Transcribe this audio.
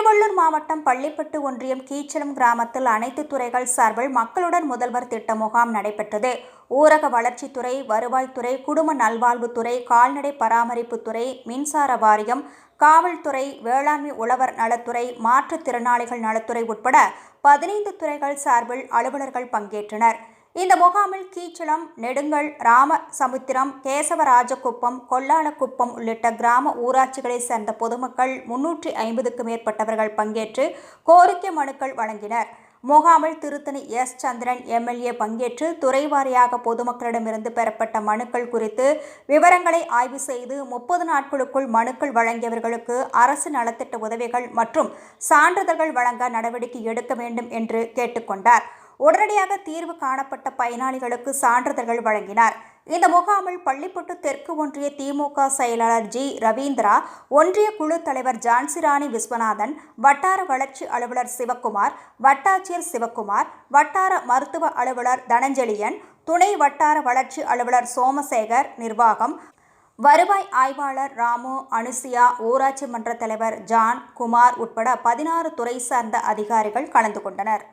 திருவள்ளூர் மாவட்டம் பள்ளிப்பட்டு ஒன்றியம் கீச்சலம் கிராமத்தில் அனைத்து துறைகள் சார்பில் மக்களுடன் முதல்வர் திட்ட முகாம் நடைபெற்றது. ஊரக வளர்ச்சித்துறை வருவாய்த்துறை குடும்ப நல்வாழ்வுத்துறை கால்நடை பராமரிப்புத்துறை மின்சார வாரியம் காவல்துறை வேளாண்மை உழவர் நலத்துறை மாற்றுத்திறனாளிகள் நலத்துறை உட்பட பதினைந்து துறைகள் சார்பில் அலுவலர்கள் பங்கேற்றனர். இந்த முகாமில் கீச்சலம் நெடுங்கல் ராமசமுத்திரம் கேசவராஜகுப்பம் கொல்லானக்குப்பம் உள்ளிட்ட கிராம ஊராட்சிகளைச் சேர்ந்த பொதுமக்கள் முன்னூற்றி ஐம்பதுக்கு மேற்பட்டவர்கள் பங்கேற்று கோரிக்கை மனுக்கள் வழங்கினர். முகாமில் திருத்தணி எஸ். சந்திரன் எம்எல்ஏ பங்கேற்று துறைவாரியாக பொதுமக்களிடமிருந்து பெறப்பட்ட மனுக்கள் குறித்து விவரங்களை ஆய்வு செய்து முப்பது நாட்களுக்குள் மனுக்கள் வழங்கியவர்களுக்கு அரசு நலத்திட்ட உதவிகள் மற்றும் சான்றிதழ்கள் வழங்க நடவடிக்கை எடுக்க வேண்டும் என்று கேட்டுக்கொண்டார். உடனடியாக தீர்வு காணப்பட்ட பயனாளிகளுக்கு சான்றிதழ்கள் வழங்கினார். இந்த முகாமில் பள்ளிப்பட்டு தெற்கு ஒன்றிய திமுக செயலாளர் ஜி. ரவீந்திரா ஒன்றிய குழு தலைவர் ஜான்சிராணி விஸ்வநாதன் வட்டார வளர்ச்சி அலுவலர் சிவக்குமார் வட்டாட்சியர் சிவக்குமார் வட்டார மருத்துவ அலுவலர் தனஞ்சலியன் துணை வட்டார வளர்ச்சி அலுவலர் சோமசேகர் நிர்வாகம் வருவாய் ஆய்வாளர் ராமு அனுசியா ஊராட்சி மன்ற தலைவர் ஜான் குமார் உட்பட பதினாறு துறை சார்ந்த அதிகாரிகள் கலந்து கொண்டனர்.